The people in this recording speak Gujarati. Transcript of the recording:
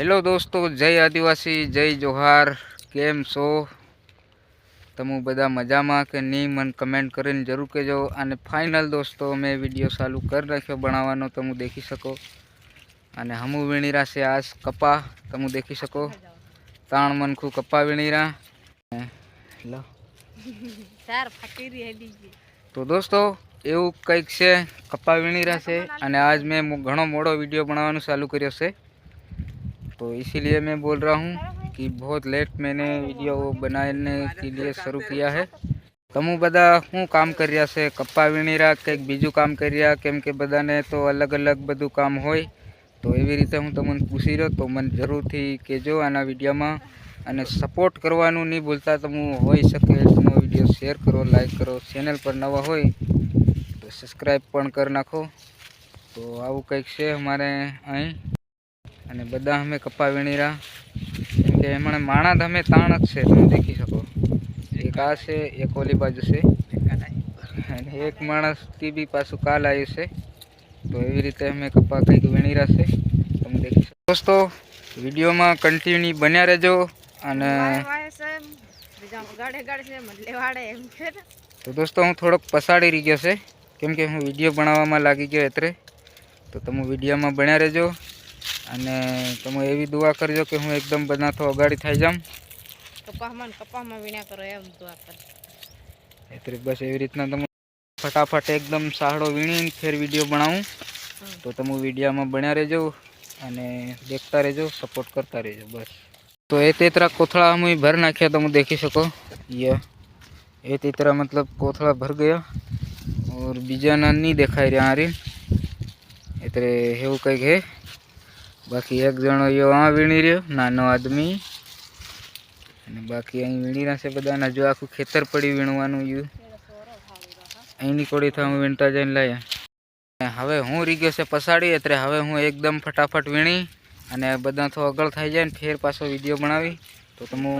હેલો દોસ્તો જય આદિવાસી જય જોહાર કેમ છો? તમે બધા મજામાં કે નહીં? મને કમેન્ટ કરીને જરૂર કહેજો. અને ફાઇનલ દોસ્તો મેં વીડિયો ચાલુ કરી નાખ્યો બનાવવાનો તમે દેખી શકો. અને હમું વીણીરા છે આજ કપા. તમે દેખી શકો. તાણ મનખું કપા વીણીરા. લો. તો દોસ્તો એવું કંઈક છે કપા વીણીરા છે. અને આજ મેં ઘણો મોડો વીડિયો બનાવવાનું ચાલુ કર્યો છે. तो इसीलिए मैं बोल रहा हूँ कि बहुत लेट मैंने वीडियो बनाने के लिए शुरू किया है તમુ બધા શું કામ કરી રહ્યા છે કપ્પા વીણી રહ્યા કંઈક બીજું કામ કરી રહ્યા કેમ કે બધાને તો અલગ અલગ બધું કામ હોય તો એવી રીતે હું તમને પૂછી રહ્યો તો મને જરૂરથી કહેજો આના વિડીયોમાં અને સપોર્ટ કરવાનું નહીં ભૂલતા તમે હોઈ શકે તમે વિડીયો શેર કરો લાઈક કરો ચેનલ પર નવા હોય તો સબસ્ક્રાઈબ પણ કરી નાખો તો આવું કંઈક છે અમારે અહીં અને બધા અમે કપા વીણી રહ્યા. કેમ કે એમણે માણા તમે તાણ જ છે તમે દેખી શકો. એક આ છે એક ઓલી બાજુ છે. અને એક માણસથી બી પાછું કાલ આવ્યું છે. તો એવી રીતે અમે કપા કંઈક વીણી રહ્યા છે. તમે દેખી શકો. દોસ્તો વિડીયોમાં કન્ટિન્યુ બન્યા રહેજો અને તો દોસ્તો હું થોડોક પસાડી રહી ગયો છે. કેમ કે હું વીડિયો બનાવવામાં લાગી ગયો એટલે તો તમે વિડીયોમાં બન્યા રહેજો. અને તમે એવી દુઆ કરજો કે હું એકદમ બધા તો અગાડી થઈ જાઉં. કપાહમાં કપાહમાં વીણા કરો એમ દુઆ કરજો એટલે બસ એવી રીતના તમે ફટાફટ એકદમ સાહડો વીણીને ફેર વીડિયો બનાવું. તો તમે વિડીયામાં બન્યા રહેજો અને દેખતા રહેજો સપોર્ટ કરતા રહેજો બસ. તો એ તેતરા કોથળા અમે ભર નાખ્યા તમે દેખી શકો. યે. એ તેતરા મતલબ કોથળા ભર ગયા. ઓર બીજાના નહીં દેખાય રહ્યા હારી. એટલે એવું કંઈક હે. બાકી એક જણો યો આ વીણી રહ્યો, નાનો આદમી. અને બાકી અહીં વીણી રહ્યા છે બધાના. જો આખું ખેતર પડી વીણવાનું યુ. અહીંની કોડી થા હું વીણતા જઈને લાયા. હવે હું રહી ગયો છે પસાડી એટલે હવે હું એકદમ ફટાફટ વીણી અને બધા તો અગળ થઈ જાય ને, ફેર પાછો વીડિયો બનાવી. તો તમે